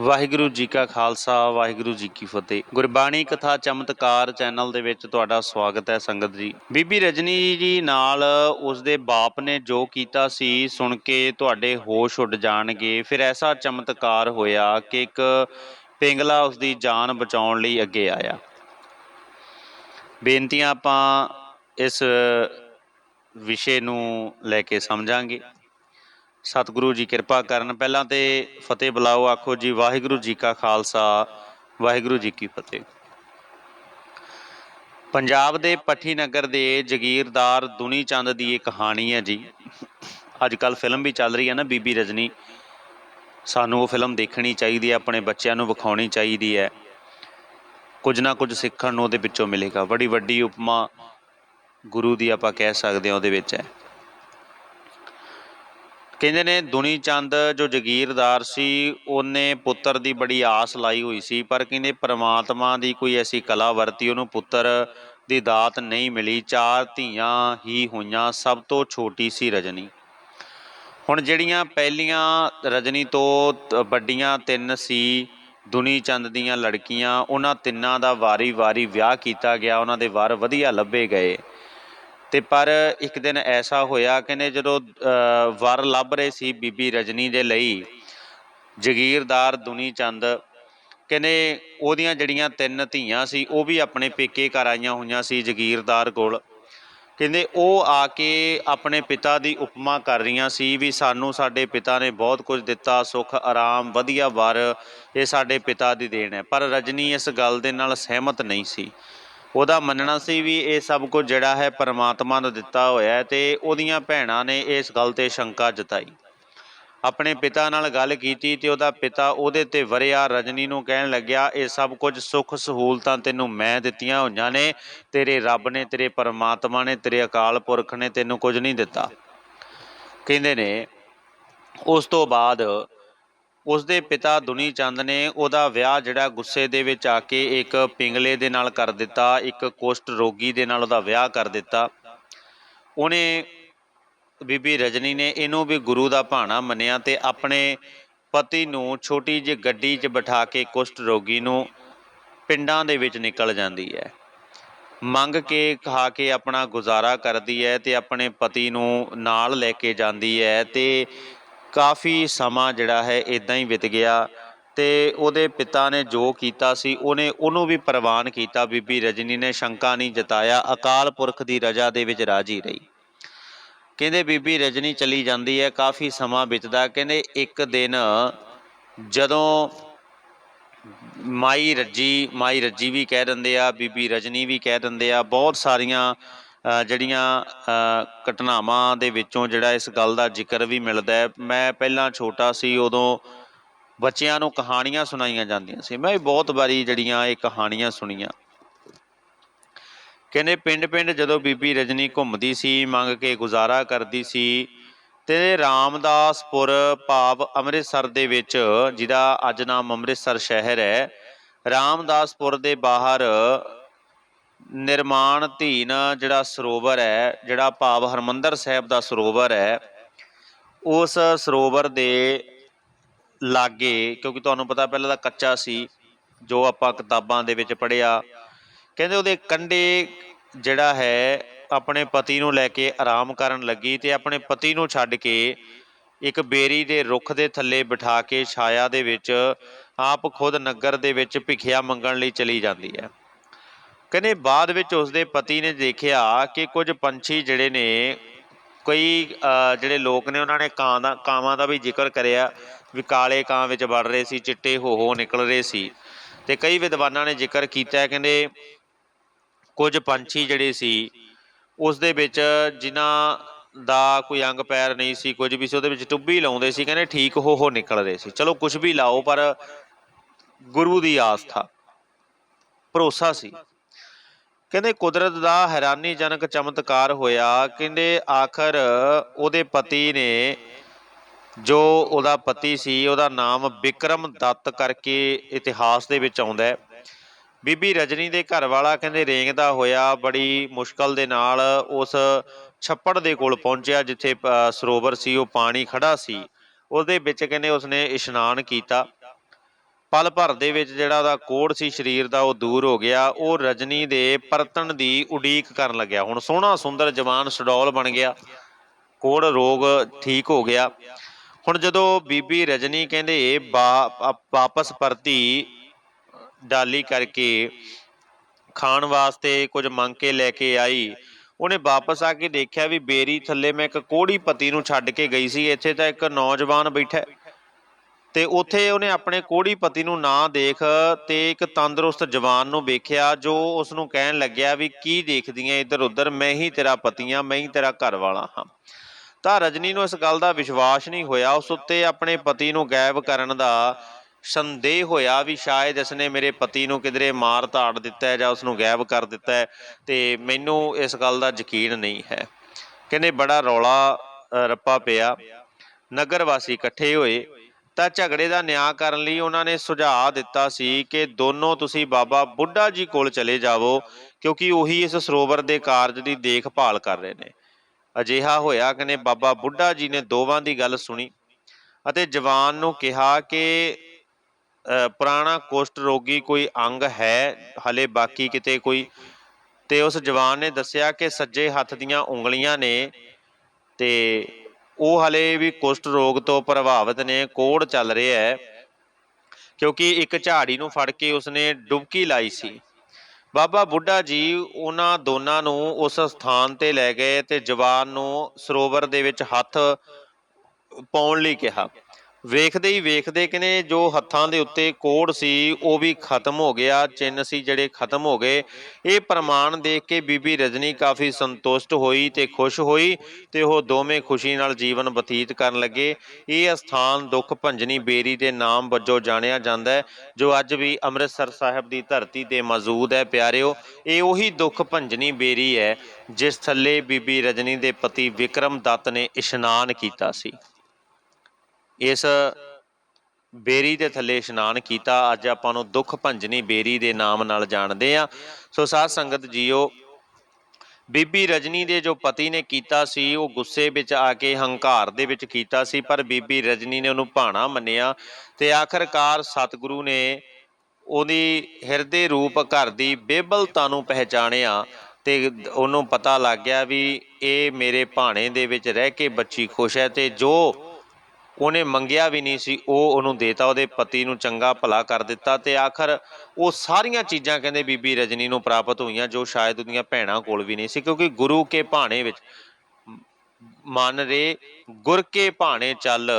ਵਾਹਿਗੁਰੂ ਜੀ ਕਾ ਖਾਲਸਾ, ਵਾਹਿਗੁਰੂ ਜੀ ਕੀ ਫਤਿਹ। ਗੁਰਬਾਣੀ ਕਥਾ ਚਮਤਕਾਰ ਚੈਨਲ ਦੇ ਵਿੱਚ ਤੁਹਾਡਾ ਸਵਾਗਤ ਹੈ ਸੰਗਤ ਜੀ। ਬੀਬੀ ਰਜਨੀ ਜੀ ਨਾਲ ਉਸਦੇ ਬਾਪ ਨੇ ਜੋ ਕੀਤਾ ਸੀ, ਸੁਣ ਕੇ ਤੁਹਾਡੇ ਹੋਸ਼ ਉੱਡ ਜਾਣਗੇ। ਫਿਰ ਐਸਾ ਚਮਤਕਾਰ ਹੋਇਆ ਕਿ ਇੱਕ ਪਿੰਗਲਾ ਉਸਦੀ ਜਾਨ ਬਚਾਉਣ ਲਈ ਅੱਗੇ ਆਇਆ। ਬੇਨਤੀਆਂ ਆਪਾਂ ਇਸ ਵਿਸ਼ੇ ਨੂੰ ਲੈ ਕੇ ਸਮਝਾਂਗੇ। ਸਤਿਗੁਰੂ ਜੀ ਕਿਰਪਾ ਕਰਨ। ਪਹਿਲਾਂ ਤੇ ਫਤਿਹ ਬੁਲਾਓ, ਆਖੋ ਜੀ, ਵਾਹਿਗੁਰੂ ਜੀ ਕਾ ਖਾਲਸਾ, ਵਾਹਿਗੁਰੂ ਜੀ ਕੀ ਫਤਿਹ। ਪੰਜਾਬ ਦੇ ਪੱਠੀ ਨਗਰ ਦੇ ਜਗੀਰਦਾਰ ਦੁਨੀ ਚੰਦ ਦੀ ਇਹ ਕਹਾਣੀ ਹੈ ਜੀ। ਅੱਜ ਕੱਲ ਫਿਲਮ ਵੀ ਚੱਲ ਰਹੀ ਹੈ ਨਾ ਬੀਬੀ ਰਜਨੀ। ਸਾਨੂੰ ਉਹ ਫਿਲਮ ਦੇਖਣੀ ਚਾਹੀਦੀ ਹੈ, ਆਪਣੇ ਬੱਚਿਆਂ ਨੂੰ ਵਿਖਾਉਣੀ ਚਾਹੀਦੀ ਹੈ। ਕੁਝ ਨਾ ਕੁਝ ਸਿੱਖਣ ਨੂੰ ਉਹਦੇ ਵਿੱਚੋਂ ਮਿਲੇਗਾ। ਬੜੀ ਵੱਡੀ ਉਪਮਾ ਗੁਰੂ ਦੀ ਆਪਾਂ ਕਹਿ ਸਕਦੇ ਹਾਂ ਉਹਦੇ ਵਿੱਚ ਹੈ। ਕਹਿੰਦੇ ਨੇ ਦੁਨੀ ਚੰਦ ਜੋ ਜਗੀਰਦਾਰ ਸੀ, ਉਹਨੇ ਪੁੱਤਰ ਦੀ ਬੜੀ ਆਸ ਲਾਈ ਹੋਈ ਸੀ, ਪਰ ਕਹਿੰਦੇ ਪ੍ਰਮਾਤਮਾ ਦੀ ਕੋਈ ਐਸੀ ਕਲਾ ਵਰਤੀ ਉਹਨੂੰ ਪੁੱਤਰ ਦੀ ਦਾਤ ਨਹੀਂ ਮਿਲੀ, ਚਾਰ ਧੀਆਂ ਹੀ ਹੋਈਆਂ, ਸਭ ਤੋਂ ਛੋਟੀ ਸੀ ਰਜਨੀ। ਹੁਣ ਜਿਹੜੀਆਂ ਪਹਿਲੀਆਂ ਰਜਨੀ ਤੋਂ ਵੱਡੀਆਂ ਤਿੰਨ ਸੀ ਦੁਨੀ ਚੰਦ ਦੀਆਂ ਲੜਕੀਆਂ, ਉਹਨਾਂ ਤਿੰਨਾਂ ਦਾ ਵਾਰੀ-ਵਾਰੀ ਵਿਆਹ ਕੀਤਾ ਗਿਆ, ਉਹਨਾਂ ਦੇ ਵਰ ਵਧੀਆ ਲੱਭੇ ਗਏ। ਤੇ ਪਰ ਇੱਕ ਦਿਨ ਐਸਾ ਹੋਇਆ ਕਹਿੰਦੇ ਜਦੋਂ ਵਰ ਲੱਭ ਰਹੇ ਸੀ ਬੀਬੀ ਰਜਨੀ ਦੇ ਲਈ, ਜਗੀਰਦਾਰ ਦੁਨੀ ਚੰਦ ਕਹਿੰਦੇ ਉਹਦੀਆਂ ਜਿਹੜੀਆਂ ਤਿੰਨ ਧੀਆਂ ਸੀ, ਉਹ ਵੀ ਆਪਣੇ ਪੇਕੇ ਘਰ ਆਈਆਂ ਹੋਈਆਂ ਸੀ ਜਗੀਰਦਾਰ ਕੋਲ। ਕਹਿੰਦੇ ਉਹ ਆ ਕੇ ਆਪਣੇ ਪਿਤਾ ਦੀ ਉਪਮਾ ਕਰ ਰਹੀਆਂ ਸੀ ਵੀ ਸਾਨੂੰ ਸਾਡੇ ਪਿਤਾ ਨੇ ਬਹੁਤ ਕੁਝ ਦਿੱਤਾ, ਸੁੱਖ, ਆਰਾਮ, ਵਧੀਆ ਵਰ ਇਹ ਸਾਡੇ ਪਿਤਾ ਦੀ ਦੇਣ ਹੈ। ਪਰ ਰਜਨੀ ਇਸ ਗੱਲ ਦੇ ਨਾਲ ਸਹਿਮਤ ਨਹੀਂ ਸੀ। ਉਹਦਾ ਮੰਨਣਾ ਸੀ ਵੀ ਇਹ ਸਭ ਕੁਝ ਜਿਹੜਾ ਹੈ ਪਰਮਾਤਮਾ ਨੂੰ ਦਿੱਤਾ ਹੋਇਆ ਹੈ ਤੇ ਉਹਦੀਆਂ ਭੈਣਾਂ ਨੇ ਇਸ ਗੱਲ ਤੇ ਸ਼ੰਕਾ ਜਤਾਈ। ਆਪਣੇ ਪਿਤਾ ਨਾਲ ਗੱਲ ਕੀਤੀ ਤੇ ਉਹਦਾ ਪਿਤਾ ਉਹਦੇ ਤੇ ਵਰਿਆ, ਰਜਨੀ ਨੂੰ ਕਹਿਣ ਲੱਗਿਆ, ਇਹ ਸਭ ਕੁਝ ਸੁੱਖ ਸਹੂਲਤਾਂ ਤੈਨੂੰ ਮੈਂ ਦਿੱਤੀਆਂ ਹੋਈਆਂ ਨੇ, ਤੇਰੇ ਰੱਬ ਨੇ, ਤੇਰੇ ਪਰਮਾਤਮਾ ਨੇ, ਤੇਰੇ ਅਕਾਲ ਪੁਰਖ ਨੇ ਤੈਨੂੰ ਕੁਝ ਨਹੀਂ ਦਿੱਤਾ। ਕਹਿੰਦੇ ਨੇ, ਉਸ ਤੋਂ ਬਾਅਦ ਉਸ ਦੇ ਪਿਤਾ ਦੁਨੀ ਚੰਦ ਨੇ ਉਹਦਾ ਵਿਆਹ ਜਿਹੜਾ ਗੁੱਸੇ ਦੇ ਵਿੱਚ ਆ ਕੇ ਇੱਕ ਪਿੰਗਲੇ ਦੇ ਨਾਲ ਕਰ ਦਿੱਤਾ, ਇੱਕ ਕੁਸ਼ਟ ਰੋਗੀ ਦੇ ਨਾਲ ਉਹਦਾ ਵਿਆਹ ਕਰ ਦਿੱਤਾ। ਉਹਨੇ ਬੀਬੀ ਰਜਨੀ ਨੇ ਇਹਨੂੰ ਵੀ ਗੁਰੂ ਦਾ ਭਾਣਾ ਮੰਨਿਆ ਤੇ ਆਪਣੇ ਪਤੀ ਨੂੰ ਛੋਟੀ ਜਿਹੀ ਗੱਡੀ 'ਚ ਬਿਠਾ ਕੇ ਕੁਸ਼ਟ ਰੋਗੀ ਨੂੰ ਪਿੰਡਾਂ ਦੇ ਵਿੱਚ ਨਿਕਲ ਜਾਂਦੀ ਹੈ। ਮੰਗ ਕੇ ਖਾ ਕੇ ਆਪਣਾ ਗੁਜ਼ਾਰਾ ਕਰਦੀ ਹੈ ਤੇ ਆਪਣੇ ਪਤੀ ਨੂੰ ਨਾਲ ਲੈ ਕੇ ਜਾਂਦੀ ਹੈ ਤੇ ਕਾਫੀ ਸਮਾਂ ਜਿਹੜਾ ਹੈ ਇਦਾਂ ਹੀ ਬੀਤ ਗਿਆ ਤੇ ਉਹਦੇ ਪਿਤਾ ਨੇ ਜੋ ਕੀਤਾ ਸੀ, ਉਹਨੇ ਉਹਨੂੰ ਵੀ ਪ੍ਰਵਾਨ ਕੀਤਾ। ਬੀਬੀ ਰਜਨੀ ਨੇ ਸ਼ੰਕਾ ਨਹੀਂ ਜਤਾਇਆ, ਅਕਾਲ ਪੁਰਖ ਦੀ ਰਜਾ ਦੇ ਵਿੱਚ ਰਾਜੀ ਰਹੀ। ਕਹਿੰਦੇ, ਬੀਬੀ ਰਜਨੀ ਚਲੀ ਜਾਂਦੀ ਹੈ, ਕਾਫੀ ਸਮਾਂ ਬੀਤਦਾ ਕਹਿੰਦੇ, ਇੱਕ ਦਿਨ ਜਦੋਂ ਮਾਈ ਰੱਜੀ ਮਾਈ ਰੱਜੀ ਵੀ ਕਹਿ ਦਿੰਦੇ ਆ, ਬੀਬੀ ਰਜਨੀ ਵੀ ਕਹਿ ਦਿੰਦੇ ਆ, ਬਹੁਤ ਸਾਰੀਆਂ ਜਿਹੜੀਆਂ ਅ, ਘਟਨਾਵਾਂ ਦੇ ਵਿੱਚੋਂ ਜਿਹੜਾ ਇਸ ਗੱਲ ਦਾ ਜ਼ਿਕਰ ਵੀ ਮਿਲਦਾ ਹੈ। ਮੈਂ ਪਹਿਲਾਂ ਛੋਟਾ ਸੀ ਉਦੋਂ ਬੱਚਿਆਂ ਨੂੰ ਕਹਾਣੀਆਂ ਸੁਣਾਈਆਂ ਜਾਂਦੀਆਂ ਸੀ। ਮੈਂ ਵੀ ਬਹੁਤ ਵਾਰੀ ਜਿਹੜੀਆਂ ਇਹ ਕਹਾਣੀਆਂ ਸੁਣੀਆਂ। ਕਹਿੰਦੇ ਪਿੰਡ-ਪਿੰਡ ਜਦੋਂ ਬੀਬੀ ਰਜਨੀ ਘੁੰਮਦੀ ਸੀ ਮੰਗ ਕੇ ਗੁਜ਼ਾਰਾ ਕਰਦੀ ਸੀ ਤੇ ਰਾਮਦਾਸਪੁਰ ਭਾਵ ਅੰਮ੍ਰਿਤਸਰ ਦੇ ਵਿੱਚ ਜਿਹਦਾ ਅੱਜ ਨਾਮ ਅੰਮ੍ਰਿਤਸਰ ਸ਼ਹਿਰ ਹੈ ਰਾਮਦਾਸਪੁਰ ਦੇ ਬਾਹਰ ਨਿਰਮਾਣ ਧੀਨ ਜਿਹੜਾ ਸਰੋਵਰ ਹੈ, ਜਿਹੜਾ ਭਾਵ ਹਰਮੰਦਰ ਸਾਹਿਬ ਦਾ ਸਰੋਵਰ ਹੈ, ਉਸ ਸਰੋਵਰ ਦੇ ਲਾਗੇ, ਕਿਉਂਕਿ ਤੁਹਾਨੂੰ ਪਤਾ ਪਹਿਲਾਂ ਤਾਂ ਕੱਚਾ ਸੀ, ਜੋ ਆਪਾਂ ਕਿਤਾਬਾਂ ਦੇ ਵਿੱਚ ਪੜ੍ਹਿਆ, ਕਹਿੰਦੇ ਉਹਦੇ ਕੰਢੇ ਜਿਹੜਾ ਹੈ, ਆਪਣੇ ਪਤੀ ਨੂੰ ਲੈ ਕੇ ਆਰਾਮ ਕਰਨ ਲੱਗੀ ਤੇ ਆਪਣੇ ਪਤੀ ਨੂੰ ਛੱਡ ਕੇ ਇੱਕ ਬੇਰੀ ਦੇ ਰੁੱਖ ਦੇ ਥੱਲੇ ਬਿਠਾ ਕੇ ਛਾਇਆ ਦੇ ਵਿੱਚ ਆਪ ਖੁਦ ਨਗਰ ਦੇ ਵਿੱਚ ਭਿਖਿਆ ਮੰਗਣ ਲਈ ਚਲੀ ਜਾਂਦੀ ਹੈ। ਕਹਿੰਦੇ ਬਾਅਦ ਵਿੱਚ ਉਸਦੇ ਪਤੀ ਨੇ ਦੇਖਿਆ ਕਿ ਕੁਝ ਪੰਛੀ ਜਿਹੜੇ ਨੇ, ਕਈ ਜਿਹੜੇ ਲੋਕ ਨੇ, ਉਹਨਾਂ ਨੇ ਕਾਂ ਦਾ, ਕਾਵਾਂ ਦਾ ਵੀ ਜ਼ਿਕਰ ਕਰਿਆ ਵੀ ਕਾਲੇ ਕਾਂ ਵਿੱਚ ਵੜ ਰਹੇ ਸੀ, ਚਿੱਟੇ ਹੋ ਹੋ ਨਿਕਲ ਰਹੇ ਸੀ। ਤੇ ਕਈ ਵਿਦਵਾਨਾਂ ਨੇ ਜ਼ਿਕਰ ਕੀਤਾ, ਕਹਿੰਦੇ ਕੁਝ ਪੰਛੀ ਜਿਹੜੇ ਸੀ ਉਸ ਦੇ ਵਿੱਚ ਜਿਨ੍ਹਾਂ ਦਾ ਕੋਈ ਅੰਗ ਪੈਰ ਨਹੀਂ ਸੀ, ਕੁਝ ਵੀ ਸੀ, ਉਹਦੇ ਵਿੱਚ ਟੁੱਬੀ ਲਾਉਂਦੇ ਸੀ, ਕਹਿੰਦੇ ਠੀਕ ਹੋ ਹੋ ਨਿਕਲ ਰਹੇ ਸੀ। ਚਲੋ ਕੁਝ ਵੀ ਲਾਓ, ਪਰ ਗੁਰੂ ਦੀ ਆਸਥਾ ਭਰੋਸਾ ਸੀ। ਕਹਿੰਦੇ ਕੁਦਰਤ ਦਾ ਹੈਰਾਨੀਜਨਕ ਚਮਤਕਾਰ ਹੋਇਆ। ਕਹਿੰਦੇ ਆਖਰ ਉਹਦੇ ਪਤੀ ਨੇ ਜੋ ਉਹਦਾ ਪਤੀ ਸੀ, ਉਹਦਾ ਨਾਮ ਵਿਕਰਮ ਦੱਤ ਕਰਕੇ ਇਤਿਹਾਸ ਦੇ ਵਿੱਚ ਆਉਂਦਾ ਹੈ। ਬੀਬੀ ਰਜਨੀ ਦੇ ਘਰ ਵਾਲਾ ਕਹਿੰਦੇ ਰੇਂਗਦਾ ਹੋਇਆ, ਬੜੀ ਮੁਸ਼ਕਲ ਦੇ ਨਾਲ ਉਸ ਛੱਪੜ ਦੇ ਕੋਲ ਪਹੁੰਚਿਆ, ਜਿੱਥੇ ਸਰੋਵਰ ਸੀ, ਉਹ ਪਾਣੀ ਖੜਾ ਸੀ। ਉਹਦੇ ਵਿੱਚ ਕਹਿੰਦੇ ਉਸਨੇ ਇਸ਼ਨਾਨ ਕੀਤਾ। ਪਲ ਭਰ ਦੇ ਵਿੱਚ ਜਿਹੜਾ ਉਹਦਾ ਕੋੜ ਸੀ ਸਰੀਰ ਦਾ ਉਹ ਦੂਰ ਹੋ ਗਿਆ, ਉਹ ਰਜਨੀ ਦੇ ਪਰਤਣ ਦੀ ਉਡੀਕ ਕਰਨ ਲੱਗਿਆ। ਹੁਣ ਸੋਹਣਾ ਸੁੰਦਰ ਜਵਾਨ ਸਡੌਲ ਬਣ ਗਿਆ, ਕੋੜ ਰੋਗ ਠੀਕ ਹੋ ਗਿਆ। ਹੁਣ ਜਦੋਂ ਬੀਬੀ ਰਜਨੀ ਕਹਿੰਦੇ, ਬਾ- ਵਾਪਸ ਪਰਤੀ ਡਾਲੀ ਕਰਕੇ ਖਾਣ ਵਾਸਤੇ ਕੁਝ ਮੰਗ ਕੇ ਲੈ ਕੇ ਆਈ। ਉਹਨੇ ਵਾਪਸ ਆ ਕੇ ਦੇਖਿਆ ਵੀ ਬੇਰੀ ਥੱਲੇ ਮੈਂ ਇੱਕ ਕੋੜੀ ਪਤੀ ਨੂੰ ਛੱਡ ਕੇ ਗਈ ਸੀ, ਇੱਥੇ ਤਾਂ ਇੱਕ ਨੌਜਵਾਨ ਬੈਠਾ ਤੇ ਉੱਥੇ ਉਹਨੇ ਆਪਣੇ ਕੋੜੀ ਪਤੀ ਨੂੰ ਨਾ ਦੇਖ ਤੇ ਇੱਕ ਤੰਦਰੁਸਤ ਜਵਾਨ ਨੂੰ ਵੇਖਿਆ, ਜੋ ਉਸ ਨੂੰ ਕਹਿਣ ਲੱਗਿਆ ਵੀ ਕੀ ਦੇਖਦੀ ਦੇਖਦੀਆਂ ਇੱਧਰ ਉੱਧਰ, ਮੈਂ ਹੀ ਤੇਰਾ ਪਤੀ ਹਾਂ ਮੈਂ ਹੀ ਤੇਰਾ ਘਰ ਵਾਲਾ ਹਾਂ। ਤਾਂ ਰਜਨੀ ਨੂੰ ਇਸ ਗੱਲ ਦਾ ਵਿਸ਼ਵਾਸ ਨਹੀਂ ਹੋਇਆ। ਉਸ ਉੱਤੇ ਆਪਣੇ ਪਤੀ ਨੂੰ ਗਾਇਬ ਕਰਨ ਦਾ ਸੰਦੇਹ ਹੋਇਆ ਵੀ ਸ਼ਾਇਦ ਇਸਨੇ ਮੇਰੇ ਪਤੀ ਨੂੰ ਕਿਧਰੇ ਮਾਰ ਧਾੜ ਦਿੱਤਾ ਹੈ ਜਾਂ ਉਸ ਨੂੰ ਗਾਇਬ ਕਰ ਦਿੱਤਾ ਹੈ ਤੇ ਮੈਨੂੰ ਇਸ ਗੱਲ ਦਾ ਯਕੀਨ ਨਹੀਂ ਹੈ। ਕਹਿੰਦੇ ਬੜਾ ਰੌਲਾ ਰੱਪਾ ਪਿਆ। ਨਗਰ ਵਾਸੀ ਇਕੱਠੇ ਹੋਏ। ਤਾਂ ਝਗੜੇ ਦਾ ਨਿਆਂ ਕਰਨ ਲਈ ਉਹਨਾਂ ਨੇ ਸੁਝਾਅ ਦਿੱਤਾ ਸੀ ਕਿ ਦੋਨੋਂ ਤੁਸੀਂ ਬਾਬਾ ਬੁੱਢਾ ਜੀ ਕੋਲ ਚਲੇ ਜਾਵੋ, ਕਿਉਂਕਿ ਉਹੀ ਇਸ ਸਰੋਵਰ ਦੇ ਕਾਰਜ ਦੀ ਦੇਖਭਾਲ ਕਰ ਰਹੇ ਨੇ। ਅਜਿਹਾ ਹੋਇਆ ਕਿ ਨੇ ਬਾਬਾ ਬੁੱਢਾ ਜੀ ਨੇ ਦੋਵਾਂ ਦੀ ਗੱਲ ਸੁਣੀ ਅਤੇ ਜਵਾਨ ਨੂੰ ਕਿਹਾ ਕਿ ਪੁਰਾਣਾ ਕੁਸ਼ਟ ਰੋਗੀ ਕੋਈ ਅੰਗ ਹੈ, ਹਲੇ ਬਾਕੀ ਕਿਤੇ ਕੋਈ। ਤੇ ਉਸ ਜਵਾਨ ਨੇ ਦੱਸਿਆ ਕਿ ਸੱਜੇ ਹੱਥ ਦੀਆਂ ਉਂਗਲੀਆਂ ਨੇ ਤੇ ਉਹ ਹਲੇ ਵੀ ਕੁਸ਼ਟ ਰੋਗ ਤੋਂ ਪ੍ਰਭਾਵਿਤ ਨੇ, ਕੋੜ ਚੱਲ ਰਿਹਾ ਹੈ। ਕਿਉਂਕਿ ਇੱਕ ਝਾੜੀ ਨੂੰ ਫੜ ਕੇ ਉਸਨੇ ਡੁਬਕੀ ਲਾਈ ਸੀ। ਬਾਬਾ ਬੁੱਢਾ ਜੀ ਉਹਨਾਂ ਦੋਨਾਂ ਨੂੰ ਉਸ ਸਥਾਨ ਤੇ ਲੈ ਗਏ ਤੇ ਜਵਾਨ ਨੂੰ ਸਰੋਵਰ ਦੇ ਵਿੱਚ ਹੱਥ ਪਾਉਣ ਲਈ ਕਿਹਾ। ਵੇਖਦੇ ਹੀ ਵੇਖਦੇ ਕਿਨੇ ਜੋ ਹੱਥਾਂ ਦੇ ਉੱਤੇ ਕੋੜ ਸੀ, ਉਹ ਵੀ ਖਤਮ ਹੋ ਗਿਆ ਚਿੰਨ ਸੀ ਜਿਹੜੇ ਖਤਮ ਹੋ ਗਏ। ਇਹ ਪ੍ਰਮਾਣ ਦੇਖ ਕੇ ਬੀਬੀ ਰਜਨੀ ਕਾਫੀ ਸੰਤੁਸ਼ਟ ਹੋਈ ਤੇ ਖੁਸ਼ ਹੋਈ ਤੇ ਉਹ ਦੋਵੇਂ ਖੁਸ਼ੀ ਨਾਲ ਜੀਵਨ ਬਤੀਤ ਕਰਨ ਲੱਗੇ। ਇਹ ਸਥਾਨ ਦੁੱਖ ਭੰਜਨੀ ਬੇਰੀ ਦੇ ਨਾਮ ਵਜੋਂ ਜਾਣਿਆ ਜਾਂਦਾ ਹੈ, ਜੋ ਅੱਜ ਵੀ ਅੰਮ੍ਰਿਤਸਰ ਸਾਹਿਬ ਦੀ ਧਰਤੀ ਤੇ ਮੌਜੂਦ ਹੈ। ਪਿਆਰਿਓ, ਇਹ ਉਹੀ ਦੁੱਖ ਭੰਜਨੀ ਬੇਰੀ ਹੈ, ਜਿਸ ਥੱਲੇ ਬੀਬੀ ਰਜਨੀ ਦੇ ਪਤੀ ਵਿਕਰਮ ਦੱਤ ਨੇ ਇਸ਼ਨਾਨ ਕੀਤਾ ਸੀ। ਇਸ ਬੇਰੀ ਦੇ ਥੱਲੇ ਇਸ਼ਨਾਨ ਕੀਤਾ। ਅੱਜ ਆਪਾਂ ਨੂੰ ਦੁੱਖ ਭੰਜਨੀ ਬੇਰੀ ਦੇ ਨਾਮ ਨਾਲ ਜਾਣਦੇ ਆ ਸੋ ਸਾਧ ਸੰਗਤ ਜੀਓ, ਬੀਬੀ ਰਜਨੀ ਦੇ ਜੋ ਪਤੀ ਨੇ ਕੀਤਾ ਸੀ, ਉਹ ਗੁੱਸੇ ਵਿੱਚ ਆ ਕੇ ਹੰਕਾਰ ਦੇ ਵਿੱਚ ਕੀਤਾ ਸੀ, ਪਰ ਬੀਬੀ ਰਜਨੀ ਨੇ ਉਹਨੂੰ ਭਾਣਾ ਮੰਨਿਆ ਤੇ ਆਖਰਕਾਰ ਸਤਿਗੁਰੂ ਨੇ ਉਹਦੀ ਹਿਰਦੇ ਰੂਪ ਘਰ ਦੀ ਬੇਬਲਤਾ ਨੂੰ ਪਹਿਚਾਣਿਆ ਤੇ ਉਹਨੂੰ ਪਤਾ ਲੱਗ ਗਿਆ ਵੀ ਇਹ ਮੇਰੇ ਭਾਣੇ ਦੇ ਵਿੱਚ ਰਹਿ ਕੇ ਬੱਚੀ ਖੁਸ਼ ਹੈ ਤੇ ਜੋ ਉਹਨੇ ਮੰਗਿਆ ਵੀ ਨਹੀਂ ਸੀ, ਉਹ ਉਹਨੂੰ ਦੇਤਾ, ਉਹਦੇ ਪਤੀ ਨੂੰ ਚੰਗਾ ਭਲਾ ਕਰ ਦਿੱਤਾ ਤੇ ਆਖਰ ਉਹ ਸਾਰੀਆਂ ਚੀਜ਼ਾਂ ਕਹਿੰਦੇ ਬੀਬੀ ਰਜਨੀ ਨੂੰ ਪ੍ਰਾਪਤ ਹੋਈਆਂ ਜੋ ਸ਼ਾਇਦ ਉਹਦੀਆਂ ਭੈਣਾਂ ਕੋਲ ਵੀ ਨਹੀਂ ਸੀ, ਕਿਉਂਕਿ ਗੁਰੂ ਕੇ ਭਾਣੇ ਵਿੱਚ ਮਨ ਰੇ ਗੁਰ ਕੇ ਭਾਣੇ ਚੱਲ।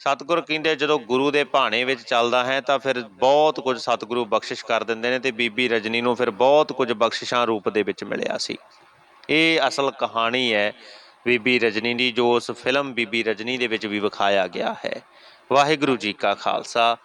ਸਤਿਗੁਰ ਕਹਿੰਦੇ ਜਦੋਂ ਗੁਰੂ ਦੇ ਭਾਣੇ ਵਿੱਚ ਚੱਲਦਾ ਹੈ ਤਾਂ ਫਿਰ ਬਹੁਤ ਕੁਝ ਸਤਿਗੁਰੂ ਬਖਸ਼ਿਸ਼ ਕਰ ਦਿੰਦੇ ਨੇ ਤੇ ਬੀਬੀ ਰਜਨੀ ਨੂੰ ਫਿਰ ਬਹੁਤ ਕੁਝ ਬਖਸ਼ਿਸ਼ਾਂ ਰੂਪ ਦੇ ਵਿੱਚ ਮਿਲਿਆ ਸੀ। ਇਹ ਅਸਲ ਕਹਾਣੀ ਹੈ ਬੀਬੀ ਰਜਨੀ ਦੀ ਜੋ ਉਸ ਫਿਲਮ ਬੀਬੀ ਰਜਨੀ ਦੇ ਵਿੱਚ ਵੀ ਵਿਖਾਇਆ ਗਿਆ ਹੈ। ਵਾਹਿਗੁਰੂ ਜੀ ਕਾ ਖਾਲਸਾ